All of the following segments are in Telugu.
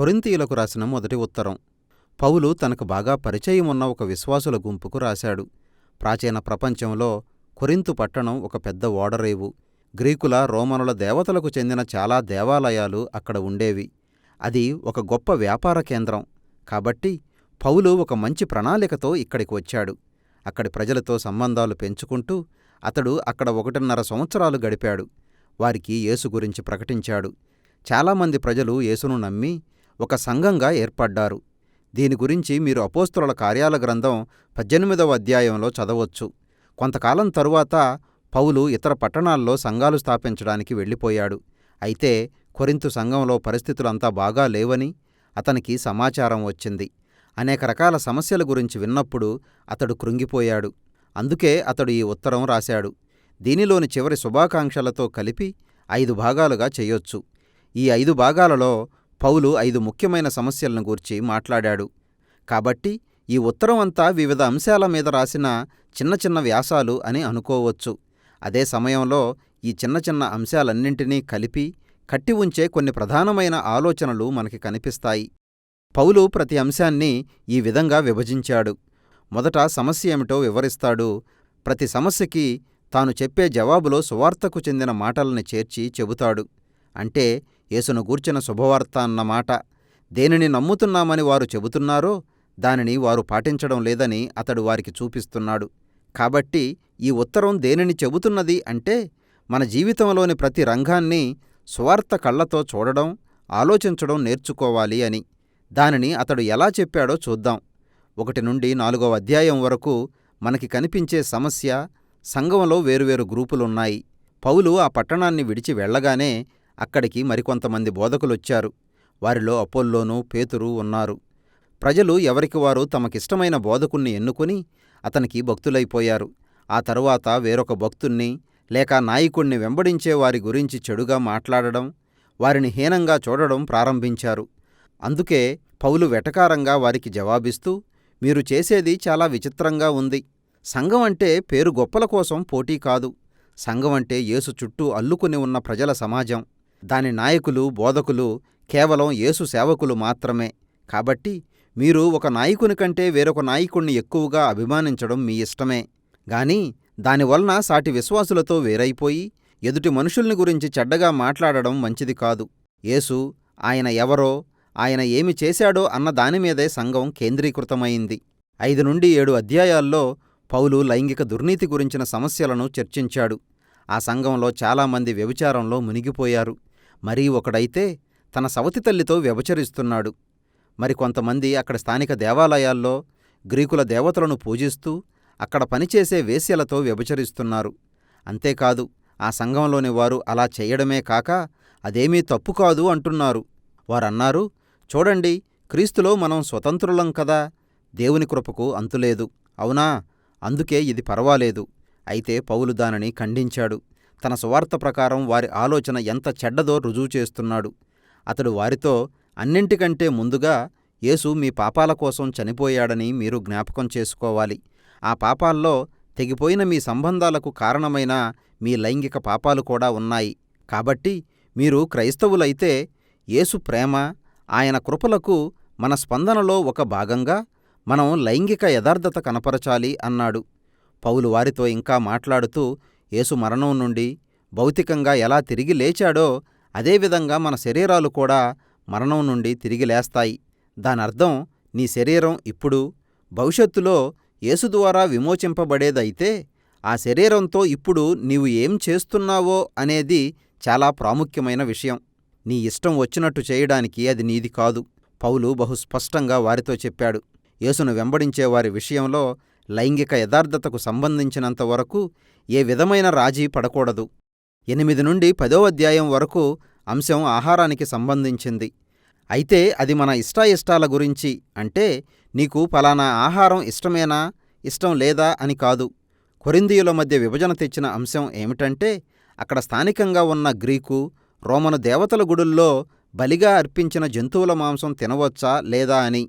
కొరింతీయులకు రాసిన మొదటి ఉత్తరం. పౌలు తనకు బాగా పరిచయం ఉన్న ఒక విశ్వాసుల గుంపుకు రాశాడు. ప్రాచీన ప్రపంచంలో కొరింతు పట్టణం ఒక పెద్ద ఓడరేవు. గ్రీకుల రోమనుల దేవతలకు చెందిన చాలా దేవాలయాలు అక్కడ ఉండేవి. అది ఒక గొప్ప వ్యాపార కేంద్రం. కాబట్టి పౌలు ఒక మంచి ప్రణాళికతో ఇక్కడికి వచ్చాడు. అక్కడి ప్రజలతో సంబంధాలు పెంచుకుంటూ అతడు అక్కడ ఒకటిన్నర సంవత్సరాలు గడిపాడు. వారికి యేసు గురించి ప్రకటించాడు. చాలామంది ప్రజలు యేసును నమ్మి ఒక సంఘంగా ఏర్పడ్డారు. దీని గురించి మీరు అపోస్తుల కార్యాల గ్రంథం పద్దెనిమిదవ అధ్యాయంలో చదవచ్చు. కొంతకాలం తరువాత పౌలు ఇతర పట్టణాల్లో సంఘాలు స్థాపించడానికి వెళ్ళిపోయాడు. అయితే కొరింతు సంఘంలో పరిస్థితులంతా బాగా లేవని అతనికి సమాచారం వచ్చింది. అనేక రకాల సమస్యల గురించి విన్నప్పుడు అతడు కృంగిపోయాడు. అందుకే అతడు ఈ ఉత్తరం రాశాడు. దీనిలోని చివరి శుభాకాంక్షలతో కలిపి ఐదు భాగాలుగా చెయ్యొచ్చు ఈ ఐదు భాగాలలో పౌలు ఐదు ముఖ్యమైన సమస్యలను గూర్చి మాట్లాడాడు. కాబట్టి ఈ ఉత్తరం అంతా వివిధ అంశాల మీద రాసిన చిన్న చిన్న వ్యాసాలు అని అనుకోవచ్చు. అదే సమయంలో ఈ చిన్న చిన్న అంశాలన్నింటినీ కలిపి కట్టి ఉంచే కొన్ని ప్రధానమైన ఆలోచనలు మనకి కనిపిస్తాయి. పౌలు ప్రతి అంశాన్ని ఈ విధంగా విభజించాడు. మొదట సమస్య ఏమిటో వివరిస్తాడు. ప్రతి సమస్యకి తాను చెప్పే జవాబులో సువార్తకు చెందిన మాటల్ని చేర్చి చెబుతాడు. అంటే యేసును గూర్చిన శుభవార్త అన్నమాట దేనిని నమ్ముతున్నామని వారు చెబుతున్నారో దానిని వారు పాటించడం లేదని అతడు వారికి చూపిస్తున్నాడు. కాబట్టి ఈ ఉత్తరం దేనిని చెబుతున్నది అంటే మన జీవితంలోని ప్రతి రంగాన్ని స్వార్థ కళ్ళతో చూడడం ఆలోచించడం నేర్చుకోవాలి అని. దానిని అతడు ఎలా చెప్పాడో చూద్దాం. ఒకటి నుండి నాలుగవ అధ్యాయం వరకు మనకి కనిపించే సమస్య సంఘంలో వేరువేరు గ్రూపులున్నాయి. పౌలు ఆ పట్టణాన్ని విడిచి వెళ్ళగానే అక్కడికి మరికొంతమంది బోధకులొచ్చారు. వారిలో అపోల్లోనూ పేతురు ఉన్నారు. ప్రజలు ఎవరికి వారు తమకిష్టమైన బోధకుణ్ణి ఎన్నుకుని అతనికి భక్తులైపోయారు. ఆ తరువాత వేరొక భక్తుణ్ణి లేక నాయకుణ్ణి వెంబడించే వారి గురించి చెడుగా మాట్లాడడం వారిని హీనంగా చూడడం ప్రారంభించారు. అందుకే పౌలు వెటకారంగా వారికి జవాబిస్తూ మీరు చేసేది చాలా విచిత్రంగా ఉంది. సంఘం అంటే పేరు గొప్పల కోసం పోటీ కాదు. సంఘం అంటే యేసు చుట్టూ అల్లుకుని ఉన్న ప్రజల సమాజం. దాని నాయకులు బోధకులు కేవలం యేసు సేవకులు మాత్రమే. కాబట్టి మీరు ఒక నాయకుని కంటే వేరొక నాయకుణ్ణి ఎక్కువగా అభిమానించడం మీ ఇష్టమే. గాని దానివలన సాటి విశ్వాసులతో వేరైపోయి ఎదుటి మనుషుల్ని గురించి చెడ్డగా మాట్లాడడం మంచిది కాదు. యేసు ఆయన ఎవరో ఆయన ఏమి చేశాడో అన్న దానిమీదే సంఘం కేంద్రీకృతమైంది. ఐదు నుండి ఏడు అధ్యాయాల్లో పౌలు లైంగిక దుర్నీతి గురించిన సమస్యలను చర్చించాడు. ఆ సంఘంలో చాలామంది వ్యభిచారంలో మునిగిపోయారు. మరీ ఒకడైతే తన సవతి తల్లితో వ్యభిచరిస్తున్నాడు. మరికొంతమంది అక్కడ స్థానిక దేవాలయాల్లో గ్రీకుల దేవతలను పూజిస్తూ అక్కడ పనిచేసే వేశ్యలతో వ్యభచరిస్తున్నారు. అంతేకాదు ఆ సంఘంలోని వారు అలా చేయడమే కాక అదేమీ తప్పు కాదు అంటున్నారు. వారన్నారు చూడండి క్రీస్తులో మనం స్వతంత్రులం కదా దేవుని కృపకు అంతులేదు. అవునా? అందుకే ఇది పర్వాలేదు. అయితే పౌలు దానిని ఖండించాడు. తన సువార్త ప్రకారం వారి ఆలోచన ఎంత చెడ్డదో రుజువు చేస్తున్నాడు. అతడు వారితో అన్నింటికంటే ముందుగా యేసు మీ పాపాల కోసం చనిపోయాడని మీరు జ్ఞాపకం చేసుకోవాలి. ఆ పాపాల్లో తెగిపోయిన మీ సంబంధాలకు కారణమైన మీ లైంగిక పాపాలు కూడా ఉన్నాయి. కాబట్టి మీరు క్రైస్తవులైతే యేసు ప్రేమ ఆయన కృపలకు మన స్పందనలో ఒక భాగంగా మనం లైంగిక యథార్థత కనపరచాలి అన్నాడు. పౌలు వారితో ఇంకా మాట్లాడుతూ యేసు మరణం నుండి భౌతికంగా ఎలా తిరిగి లేచాడో అదేవిధంగా మన శరీరాలు కూడా మరణం నుండి తిరిగి లేస్తాయి. దానర్థం నీ శరీరం ఇప్పుడు భవిష్యత్తులో యేసు ద్వారా విమోచింపబడేదైతే ఆ శరీరంతో ఇప్పుడు నీవు ఏం చేస్తున్నావో అనేది చాలా ప్రాముఖ్యమైన విషయం. నీ ఇష్టం వచ్చినట్టు చేయడానికి అది నీది కాదు. పౌలు బహుస్పష్టంగా వారితో చెప్పాడు. యేసును వెంబడించే వారి విషయంలో లైంగిక యథార్థతకు సంబంధించినంత వరకు ఏ విధమైన రాజీ పడకూడదు. ఎనిమిది నుండి పదో అధ్యాయం వరకు అంశం ఆహారానికి సంబంధించింది. అయితే అది మన ఇష్టాయిష్టాల గురించి అంటే నీకు ఫలానా ఆహారం ఇష్టమేనా ఇష్టం లేదా అని కాదు. కొరిందీయుల మధ్య విభజన తెచ్చిన అంశం ఏమిటంటే అక్కడ స్థానికంగా ఉన్న గ్రీకు రోమను దేవతల గుడుల్లో బలిగా అర్పించిన జంతువుల మాంసం తినవచ్చా లేదా అని.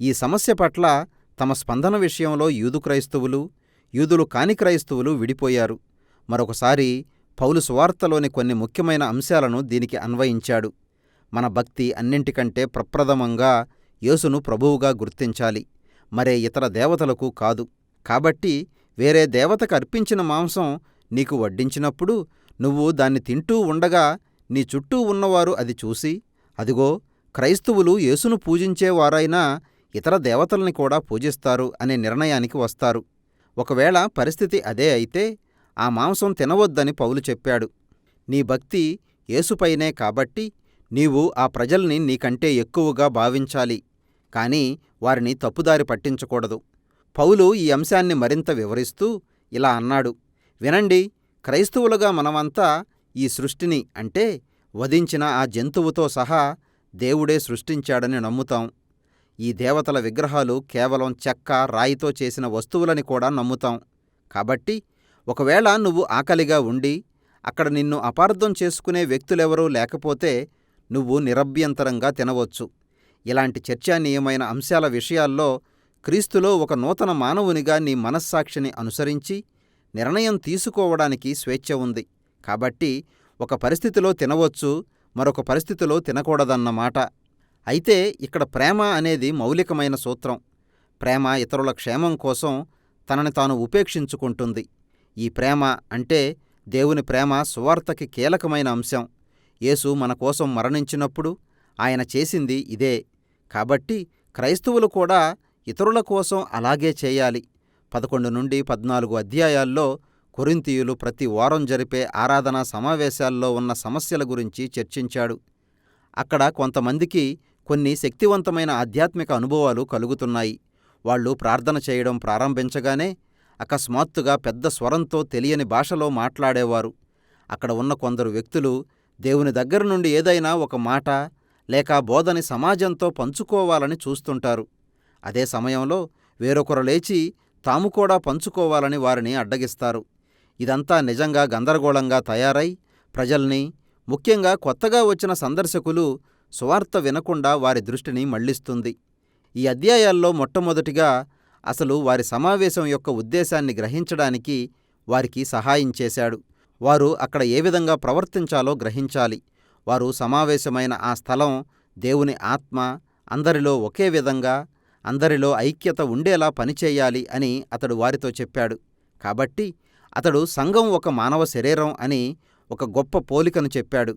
ఈ సమస్య పట్ల తమ స్పందన విషయంలో యూదు క్రైస్తవులు యూదులు కాని క్రైస్తవులు విడిపోయారు. మరొకసారి పౌలు సువార్తలోని కొన్ని ముఖ్యమైన అంశాలను దీనికి అన్వయించాడు. మన భక్తి అన్నింటికంటే ప్రప్రథమంగా యేసును ప్రభువుగా గుర్తించాలి. మరే ఇతర దేవతలకు కాదు. కాబట్టి వేరే దేవతకు అర్పించిన మాంసం నీకు వడ్డించినప్పుడు నువ్వు దాన్ని తింటూ ఉండగా నీ చుట్టూ ఉన్నవారు అది చూసి అదిగో క్రైస్తవులు యేసును పూజించేవారైనా ఇతర దేవతల్ని కూడా పూజిస్తారు అనే నిర్ణయానికి వస్తారు. ఒకవేళ పరిస్థితి అదే అయితే ఆ మాంసం తినవద్దని పౌలు చెప్పాడు. నీ భక్తి యేసుపైనే కాబట్టి నీవు ఆ ప్రజల్ని నీకంటే ఎక్కువగా భావించాలి. కాని వారిని తప్పుదారి పట్టించకూడదు. పౌలు ఈ అంశాన్ని మరింత వివరిస్తూ ఇలా అన్నాడు. వినండి క్రైస్తవులుగా మనమంతా ఈ సృష్టిని అంటే వధించిన ఆ జంతువుతో సహా దేవుడే సృష్టించాడని నమ్ముతాం. ఈ దేవతల విగ్రహాలు కేవలం చెక్క రాయితో చేసిన వస్తువులని కూడా నమ్ముతాం. కాబట్టి ఒకవేళ నువ్వు ఆకలిగా ఉండి అక్కడ నిన్ను అపార్థం చేసుకునే వ్యక్తులెవరూ లేకపోతే నువ్వు నిరభ్యంతరంగా తినవచ్చు. ఇలాంటి చర్చానీయమైన అంశాల విషయాల్లో క్రీస్తులో ఒక నూతన మానవునిగా నీ మనస్సాక్షిని అనుసరించి నిర్ణయం తీసుకోవడానికి స్వేచ్ఛ ఉంది. కాబట్టి ఒక పరిస్థితిలో తినవచ్చు మరొక పరిస్థితిలో తినకూడదన్నమాట. అయితే ఇక్కడ ప్రేమ అనేది మౌలికమైన సూత్రం. ప్రేమ ఇతరుల క్షేమం కోసం తనని తాను ఉపేక్షించుకుంటుంది. ఈ ప్రేమ అంటే దేవుని ప్రేమ సువార్తకి కీలకమైన అంశం. యేసు మన కోసం మరణించినప్పుడు ఆయన చేసింది ఇదే. కాబట్టి క్రైస్తవులు కూడా ఇతరుల కోసం అలాగే చేయాలి. పదకొండు నుండి పద్నాలుగు అధ్యాయాల్లో కొరింతీయులు ప్రతి వారం జరిపే ఆరాధనా సమావేశాల్లో ఉన్న సమస్యల గురించి చర్చించాడు. అక్కడ కొంతమందికి కొన్ని శక్తివంతమైన ఆధ్యాత్మిక అనుభవాలు కలుగుతున్నాయి. వాళ్ళు ప్రార్థన చేయడం ప్రారంభించగానే అకస్మాత్తుగా పెద్ద స్వరంతో తెలియని భాషలో మాట్లాడేవారు. అక్కడ ఉన్న కొందరు వ్యక్తులు దేవుని దగ్గర నుండి ఏదైనా ఒక మాట లేక బోధని సమాజంతో పంచుకోవాలని చూస్తుంటారు. అదే సమయంలో వేరొకరు లేచి తాము కూడా పంచుకోవాలని వారిని అడ్డగిస్తారు. ఇదంతా నిజంగా గందరగోళంగా తయారై ప్రజల్ని ముఖ్యంగా కొత్తగా వచ్చిన సందర్శకులు సువార్త వినకుండా వారి దృష్టిని మళ్ళిస్తుంది ఈ అధ్యాయాల్లో మొట్టమొదటిగా అసలు వారి సమావేశం యొక్క ఉద్దేశాన్ని గ్రహించడానికి వారికి సహాయం చేశాడు. వారు అక్కడ ఏ విధంగా ప్రవర్తించాలో గ్రహించాలి. వారు సమావేశమైన ఆ స్థలం దేవుని ఆత్మ అందరిలో ఒకే విధంగా అందరిలో ఐక్యత ఉండేలా పనిచేయాలి అని అతడు వారితో చెప్పాడు. కాబట్టి అతడు సంఘం ఒక మానవ శరీరం అని ఒక గొప్ప పోలికను చెప్పాడు.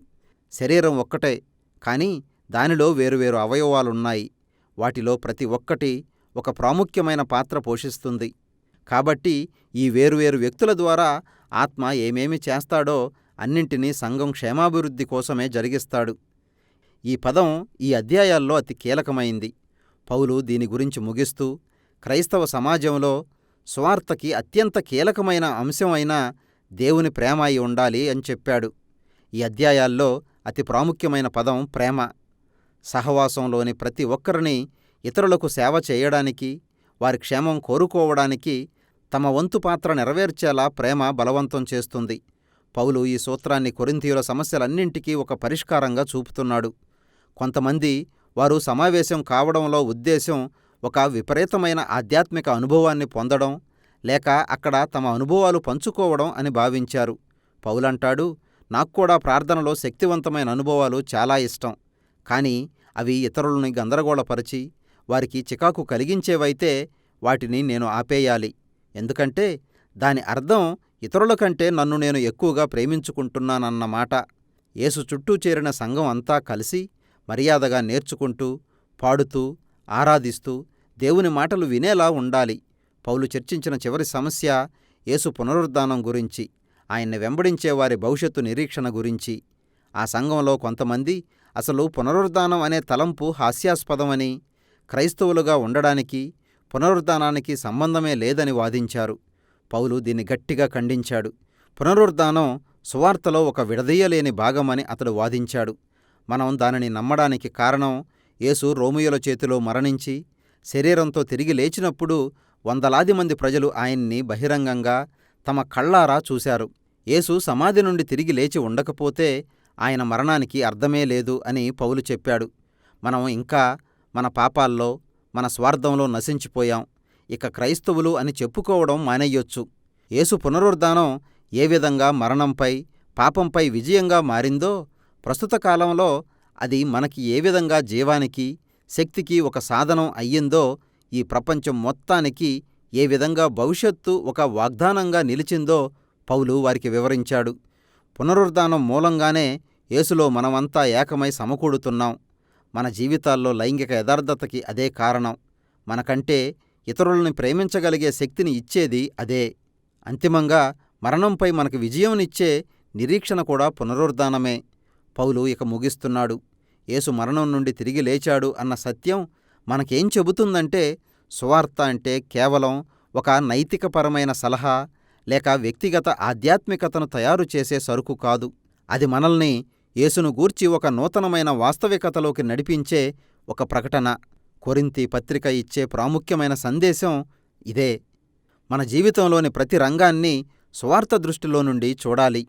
శరీరం ఒక్కటే కానీ దానిలో వేరువేరు అవయవాలున్నాయి. వాటిలో ప్రతి ఒక్కటి ఒక ప్రాముఖ్యమైన పాత్ర పోషిస్తుంది. కాబట్టి ఈ వేరువేరు వ్యక్తుల ద్వారా ఆత్మ ఏమేమి చేస్తాడో అన్నింటినీ సంఘం క్షేమాభివృద్ధి కోసమే జరిగిస్తాడు. ఈ పదం ఈ అధ్యాయాల్లో అతి కీలకమైంది. పౌలు దీని గురించి ముగిస్తూ క్రైస్తవ సమాజంలో స్వార్థకి అత్యంత కీలకమైన అంశం అయిన దేవుని ప్రేమ అయి ఉండాలి అని చెప్పాడు. ఈ అధ్యాయాల్లో అతి ప్రాముఖ్యమైన పదం ప్రేమ. సహవాసంలోని ప్రతి ఒక్కరిని ఇతరులకు సేవ చేయడానికి వారి క్షేమం కోరుకోవడానికి తమ వంతు పాత్ర నెరవేర్చేలా ప్రేమ బలవంతం చేస్తుంది. పౌలు ఈ సూత్రాన్ని కొరింథీయుల సమస్యలన్నింటికీ ఒక పరిష్కారంగా చూపుతున్నాడు. కొంతమంది వారు సమావేశం కావడంలో ఉద్దేశం ఒక విపరీతమైన ఆధ్యాత్మిక అనుభవాన్ని పొందడం లేక అక్కడ తమ అనుభవాలు పంచుకోవడం అని భావించారు. పౌలంటాడు నాకు కూడా ప్రార్థనలో శక్తివంతమైన అనుభవాలు చాలా ఇష్టం. కానీ అవి ఇతరులని గందరగోళపరిచి వారికి చికాకు కలిగించేవైతే వాటిని నేను ఆపేయాలి. ఎందుకంటే దాని అర్థం ఇతరుల కంటే నన్ను నేను ఎక్కువగా ప్రేమించుకుంటున్నానన్నమాట యేసు చుట్టూ చేరిన సంఘం అంతా కలిసి మర్యాదగా నేర్చుకుంటూ పాడుతూ ఆరాధిస్తూ దేవుని మాటలు వినేలా ఉండాలి. పౌలు చర్చించిన చివరి సమస్య యేసు పునరుద్ధానం గురించి. ఆయన్ని వెంబడించే వారి భవిష్యత్తు నిరీక్షణ గురించి. ఆ సంఘంలో కొంతమంది అసలు పునరుద్ధానం అనే తలంపు హాస్యాస్పదమని క్రైస్తవులుగా ఉండడానికి పునరుద్ధానానికి సంబంధమే లేదని వాదించారు. పౌలు దీన్ని గట్టిగా ఖండించాడు. పునరుద్ధానం సువార్తలో ఒక విడదీయలేని భాగమని అతడు వాదించాడు. మనం దానిని నమ్మడానికి కారణం యేసు రోమియోల చేతిలో మరణించి శరీరంతో తిరిగి లేచినప్పుడు వందలాది మంది ప్రజలు ఆయన్ని బహిరంగంగా తమ కళ్ళారా చూశారు. యేసు సమాధి నుండి తిరిగి లేచి ఉండకపోతే ఆయన మరణానికి అర్థమే లేదు అని పౌలు చెప్పాడు. మనం ఇంకా మన పాపాల్లో మన స్వార్థంలో నశించిపోయాం. ఇక క్రైస్తవులు అని చెప్పుకోవడం మానేయొచ్చు. యేసు పునరుద్ధానం ఏ విధంగా మరణంపై పాపంపై విజయంగా మారిందో ప్రస్తుత కాలంలో అది మనకి ఏ విధంగా జీవానికి శక్తికి ఒక సాధనం అయ్యిందో ఈ ప్రపంచం మొత్తానికి ఏ విధంగా భవిష్యత్తు ఒక వాగ్దానంగా నిలిచిందో పౌలు వారికి వివరించాడు. పునరుద్ధానం మూలంగానే యేసులో మనమంతా ఏకమై సమకూడుతున్నాం. మన జీవితాల్లో లైంగిక యథార్థతకి అదే కారణం. మనకంటే ఇతరులని ప్రేమించగలిగే శక్తిని ఇచ్చేది అదే. అంతిమంగా మరణంపై మనకు విజయంనిచ్చే నిరీక్షణ కూడా పునరుద్ధానమే. పౌలు ఇక ముగిస్తున్నాడు. యేసు మరణం నుండి తిరిగి లేచాడు అన్న సత్యం మనకేం చెబుతుందంటే సువార్త అంటే కేవలం ఒక నైతికపరమైన సలహా లేక వ్యక్తిగత ఆధ్యాత్మికతను తయారు చేసే సరుకు కాదు. అది మనల్ని యేసును గూర్చి ఒక నూతనమైన వాస్తవికతలోకి నడిపించే ఒక ప్రకటన. కొరింతి పత్రిక ఇచ్చే ప్రాముఖ్యమైన సందేశం ఇదే. మన జీవితంలోని ప్రతి రంగాన్ని స్వార్థ దృష్టిలో నుండి చూడాలి.